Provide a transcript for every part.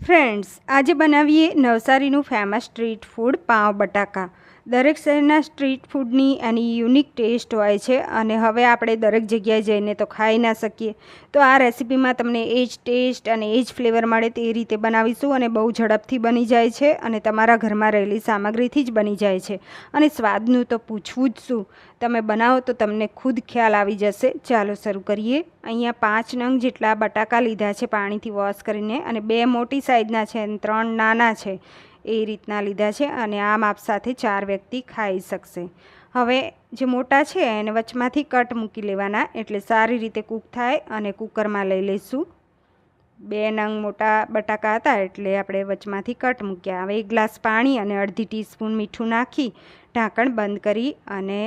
Friends આજે બનાવીએ નવસારીનું famous street food pav bataka. દરેક શહેરના સ્ટ્રીટ ફૂડની એની યુનિક ટેસ્ટ હોય છે અને હવે આપણે દરેક જગ્યાએ જઈને તો ખાઈ ના શકીએ. તો આ રેસિપીમાં તમને એ જ ટેસ્ટ અને એ જ ફ્લેવર મળે તે રીતે બનાવીશું અને બહુ ઝડપથી બની જાય છે અને તમારા ઘરમાં રહેલી સામગ્રીથી જ બની જાય છે. અને સ્વાદનું તો પૂછવું જ શું? તમે બનાવો તો તમને ખુદ ખ્યાલ આવી જશે. ચાલો શરૂ કરીએ. અહીંયા પાંચ નંગ જેટલા બટાકા લીધા છે પાણીથી વોશ કરીને અને બે મોટી સાઈઝના છે અને ત્રણ નાના છે. એ રીતના લીધા છે અને આ માપ સાથે ચાર વ્યક્તિ ખાઈ શકશે. હવે જે મોટા છે એને વચમાંથી કટ મૂકી લેવાના એટલે સારી રીતે કૂક થાય અને કુકરમાં લઈ લઈશું. બે નંગ મોટા બટાકા હતા એટલે આપણે વચમાંથી કટ મૂક્યા. હવે એક ગ્લાસ પાણી અને અડધી ટીસ્પૂન મીઠું નાખી ઢાંકણ બંધ કરી અને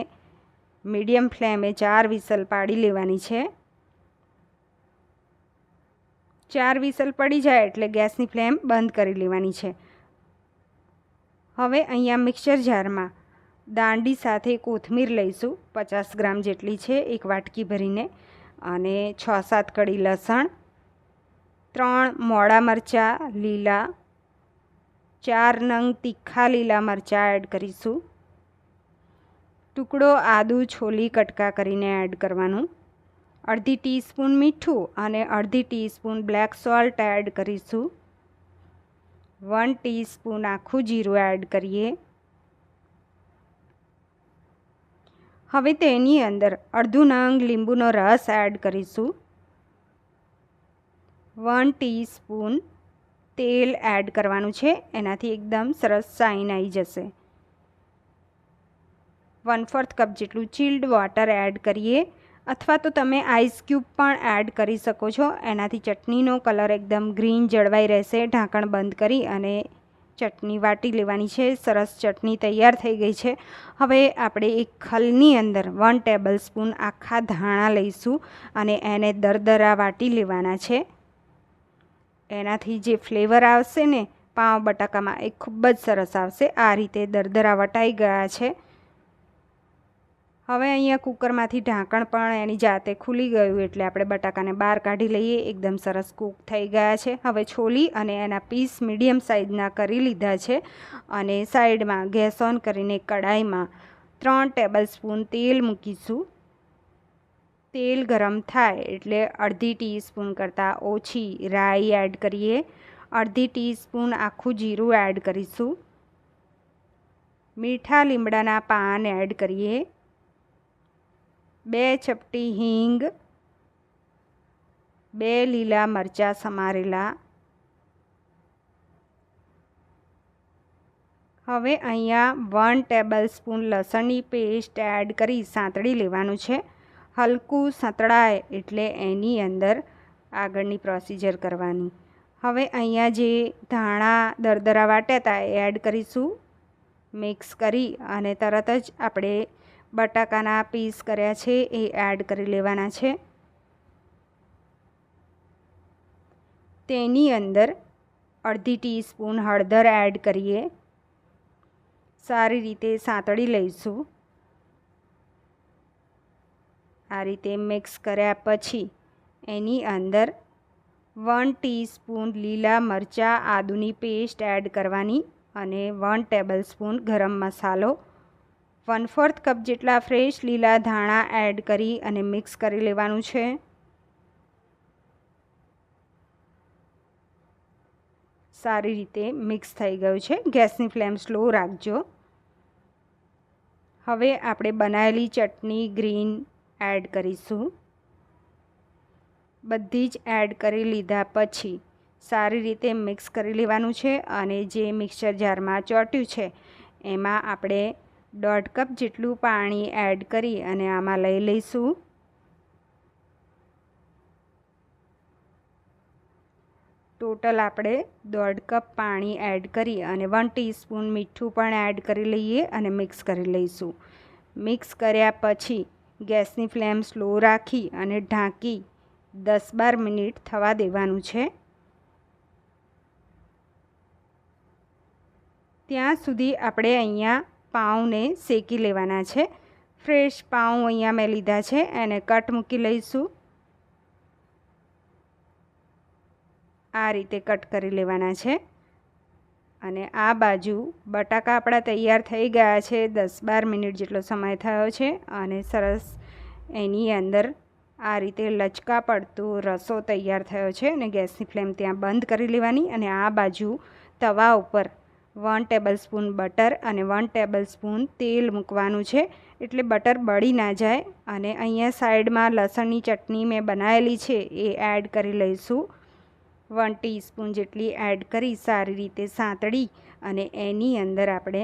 મીડિયમ ફ્લેમે ચાર વિસલ પાડી લેવાની છે. ચાર વિસલ પડી જાય એટલે ગેસની ફ્લેમ બંધ કરી લેવાની છે. હવે અહીંયા મિક્સર જારમાં દાંડી સાથે કોથમીર લઈશું, પચાસ ગ્રામ જેટલી છે એક વાટકી ભરીને, અને છ સાત કડી લસણ, ત્રણ મોડા મરચાં, લીલા, ચાર નંગ તીખા લીલા મરચાં એડ કરીશું. ટુકડો આદું છોલી કટકા કરીને એડ કરવાનું. અડધી ટીસ્પૂન મીઠું અને અડધી ટીસ્પૂન બ્લેક સોલ્ટ એડ કરીશું. વન ટીસ્પૂન આખું જીરું એડ કરીએ. હવે તેની અંદર અડધું નંગ લીંબુનો રસ એડ કરીશું. વન ટીસ્પૂન તેલ એડ કરવાનું છે, એનાથી એકદમ સરસ સાઈન આવી જશે. વન ફોર્થ કપ જેટલું ચિલ્ડ વોટર એડ કરીએ. અથવા તો તમે આઈસ ક્યુબ પણ એડ કરી શકો છો. એનાથી ચટણીનો કલર એકદમ ગ્રીન જળવાઈ રહેશે. ઢાંકણ બંધ કરી અને ચટણી વાટી લેવાની છે. સરસ ચટણી તૈયાર થઈ ગઈ છે. હવે આપણે એક ખલની અંદર વન ટેબલ સ્પૂન આખા ધાણા લઈશું અને એને દરદરા વાટી લેવાના છે. એનાથી જે ફ્લેવર આવશે ને પાઉં બટાકામાં એ ખૂબ જ સરસ આવશે. આ રીતે દરદરા વટાઈ ગયા છે. હવે અહીંયા કુકરમાંથી ઢાંકણ પણ એની જાતે ખુલી ગયું એટલે આપણે બટાકાને બહાર કાઢી લઈએ. એકદમ સરસ કૂક થઈ ગયા છે. હવે છોલી અને એના પીસ મીડિયમ સાઇઝના કરી લીધા છે અને સાઈડમાં ગેસ ઓન કરીને કડાઈમાં ત્રણ ટેબલ સ્પૂન તેલ મૂકીશું. તેલ ગરમ થાય એટલે અડધી ટીસ્પૂન કરતાં ઓછી રાઈ એડ કરીએ. અડધી ટીસ્પૂન આખું જીરું એડ કરીશું. મીઠા લીમડાના પાન એડ કરીએ. બે ચપટી હિંગ, બે લીલા મરચાં સમારેલા. હવે અહીંયા વન ટેબલ સ્પૂન લસણની પેસ્ટ એડ કરી સાંતળી લેવાનું છે. હલકું સાંતળાય એટલે એની અંદર આગળની પ્રોસિજર કરવાની. હવે અહીંયા જે ધાણા દરદરા વાટ્યા હતા એ એડ કરીશું. મિક્સ કરી અને તરત જ આપણે બટાકાના પીસ કર્યા છે, એ એડ કરી લેવાના છે. તેની અંદર અડધી ટીસ્પૂન હળદર એડ કરીએ. સારી રીતે સાંતળી લઈશું. આ રીતે મિક્સ કર્યા પછી એની અંદર વન ટીસ્પૂન લીલા મરચાં આદુની પેસ્ટ એડ કરવાની અને વન ટેબલ સ્પૂન ગરમ મસાલો વન ફોર્થ કપ જેટલા ફ્રેશ લીલા ધાણા એડ કરી અને મિક્સ કરી લેવાનું છે. સારી રીતે મિક્સ થઈ ગયું છે. ગેસની ફ્લેમ સ્લો રાખજો. હવે આપણે બનાવેલી ચટણી ગ્રીન એડ કરીશું. બધી જ એડ કરી લીધા પછી સારી રીતે મિક્સ કરી લેવાનું છે અને જે મિક્સર જારમાં ચોટ્યું છે, એમાં આપણે દોઢ કપ જેટલું પાણી એડ કરી અને આમાં લઈ લઈશું. ટોટલ આપણે દોઢ કપ પાણી એડ કરી અને વન ટીસ્પૂન મીઠું પણ એડ કરી લઈએ અને મિક્સ કરી લઈશું. મિક્સ કર્યા પછી ગેસની ફ્લેમ સ્લો રાખી અને ઢાંકી દસ બાર મિનિટ થવા દેવાનું છે. ત્યાં સુધી આપણે અહીંયા પાઉંને શેકી લેવાના છે. ફ્રેશ પાઉં અહીંયા મેં લીધા છે. એને કટ મૂકી લઈશું. આ રીતે કટ કરી લેવાના છે. અને આ બાજુ બટાકા આપણા તૈયાર થઈ ગયા છે. દસ બાર મિનિટ જેટલો સમય થયો છે અને સરસ એની અંદર આ રીતે લચકા પડતું રસો તૈયાર થયો છે અને ગેસની ફ્લેમ ત્યાં બંધ કરી લેવાની અને આ બાજુ તવા ઉપર વન ટેબલ સ્પૂન બટર અને વન ટેબલ સ્પૂન તેલ મૂકવાનું છે. એટલે બટર બળી ના જાય અને અહીંયા સાઈડમાં લસણની ચટણી મેં બનાવેલી છે, એ એડ કરી લઈશું. વન ટીસ્પૂન જેટલી એડ કરી સારી રીતે સાંતળી અને એની અંદર આપણે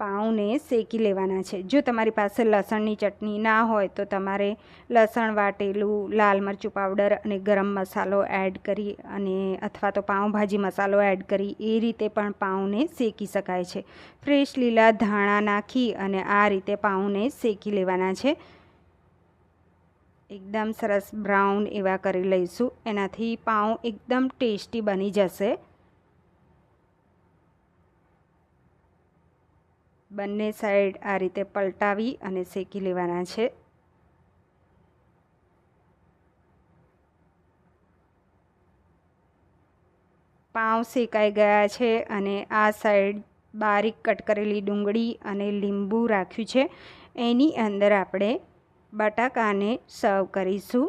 પાઉંને શેકી લેવાના છે. જો તમારી પાસે લસણની ચટણી ના હોય તો તમારે લસણ વાટેલું, લાલ મરચું પાવડર અને ગરમ મસાલો એડ કરી અને અથવા તો પાઉંભાજી મસાલો એડ કરી એ રીતે પણ પાઉંને શેકી શકાય છે. ફ્રેશ લીલા ધાણા નાખી અને આ રીતે પાઉંને શેકી લેવાના છે. એકદમ સરસ બ્રાઉન એવા કરી લઈશું. એનાથી પાઉં એકદમ ટેસ્ટી બની જશે. બંને સાઈડ આ રીતે પલટાવી અને શેકી લેવાના છે. પાઉં શેકાઈ ગયા છે અને આ સાઈડ બારીક કટ કરેલી ડુંગળી અને લીંબુ રાખ્યું છે. એની અંદર આપણે બટાકાને સર્વ કરીશું.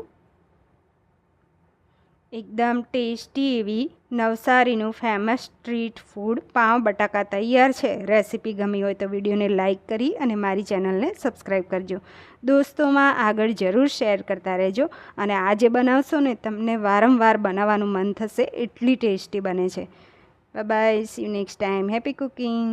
એકદમ ટેસ્ટી એવી નવસારીનું famous street food pav bataka તૈયાર છે. રેસીપી ગમી હોય તો વિડીયોને લાઇક કરી અને મારી ચેનલને સબસ્ક્રાઈબ કરજો. દોસ્તોમાં આગળ જરૂર શેર કરતા રહેજો અને આજે બનાવશો ને, તમને વારંવાર બનાવવાનું મન થશે એટલી ટેસ્ટી બને છે. Bye see next time happy cooking